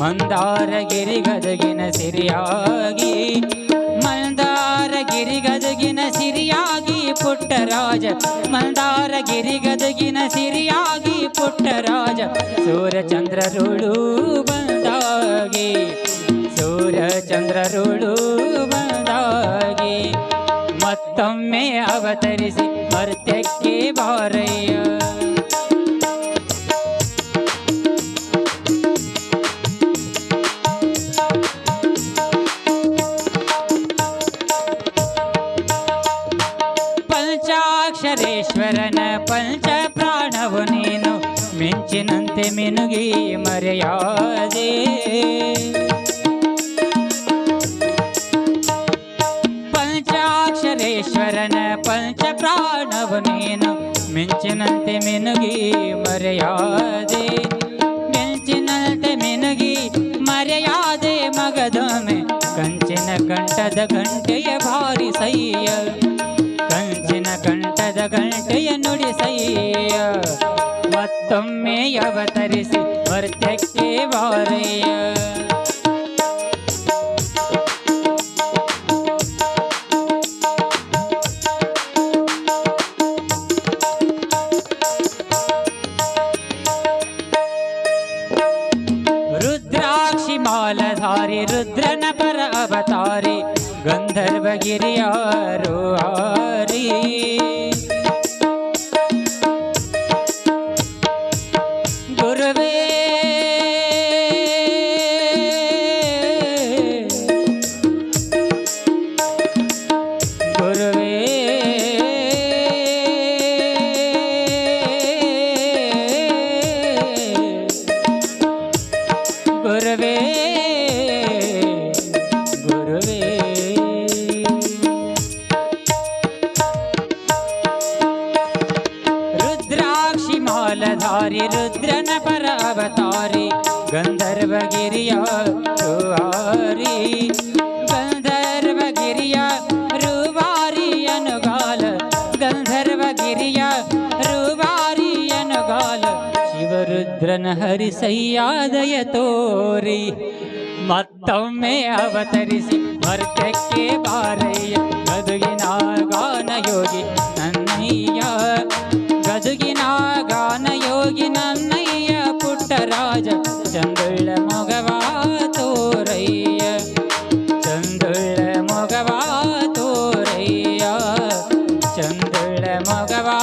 ಮಂದಾರಗಿರಿ ಗದಗಿನ ಸಿರಿಯಾಗಿ ಮಂದಾರಗಿರಿ ಗದಗಿನ ಸಿರಿಯಾಗಿ ಪುಟ್ಟರಾಜ ಮಂದಾರಗಿರಿ ಗದಗಿನ ಸಿರಿಯಾಗಿ ಪುಟ್ಟರಾಜ. ಸೂರ್ಯಚಂದ್ರರುಳು ಬಂದಾಗಿ ಸೂರ್ಯಚಂದ್ರರುಳು ಬಂದಾಗಿ, ಮತ್ತೊಮ್ಮೆ ಅವತರಿಸಿ ಮರ್ತ್ಯಕ್ಕೆ ಬಾರಯ್ಯ. ಪಂಚಾಕ್ಷರೇಶ್ವರನ ಪಂಚ ಪ್ರಾಣವು ನೀನು ಮಿಂಚಿನಂತೆ ಮಿನುಗಿ ಮರೆಯಾದೆ. ಪಂಚಾಕ್ಷರೇಶ್ವರನ ಪಂಚ ಪ್ರಾಣವು ನೀನು ಮಿಂಚಿನಂತೆ ಮಿನುಗಿ ಮರೆಯಾದೆ. ಮಿಂಚಿನಂತೆ ಮಿನುಗಿ ಮರೆಯಾದೆ ಮಗದೊಮ್ಮೆ ಕಂಚಿನ ಕಂಠದ ಗಂಟೆಯ ಭಾರಿ ಗಂಟೆಯ ನುಡಿಸಯ್ಯ ಮತ್ತೊಮ್ಮೆ ಅವತರಿಸಿ ರುದ್ರಾಕ್ಷಿ ಮಾಲಧಾರಿ ರುದ್ರನ ಪರ ಅವತಾರಿ ಗಂಧರ್ವಗಿರಿಯಾರು. ಆರಿ ಗುರುವೇ ಗುರುವೇ ರುದ್ರಾಕ್ಷಿ ಮಾಲಧಾರಿ ರುದ್ರನ ಪರ ಅವತಾರಿ ಶಿವರುದ್ರನ ಹರಿಸಯ್ಯಾದಯ ತೋರಿ ಮತ್ತೊಮ್ಮೆ ಅವತರಿಸಿ ಮರ್ತಕ್ಕೆ ಬಾರಯ್ಯ ಗದುಗಿನ ಗಾನ ಯೋಗಿ ನನ್ನಯ್ಯ ಗದುಗಿನ ಗಾನ ಯೋಗಿ ನನ್ನಯ್ಯ ಪುಟ್ಟರಾಜ ಚಂದುಳ್ಳ ಮೊಗವ ತೋರಯ್ಯ ಚಂದುಳ್ಳ ಮೊಗವ ತೋರಯ್ಯ ಚಂದುಳ್ಳ ಮೊಗವ ತೋರಯ್ಯ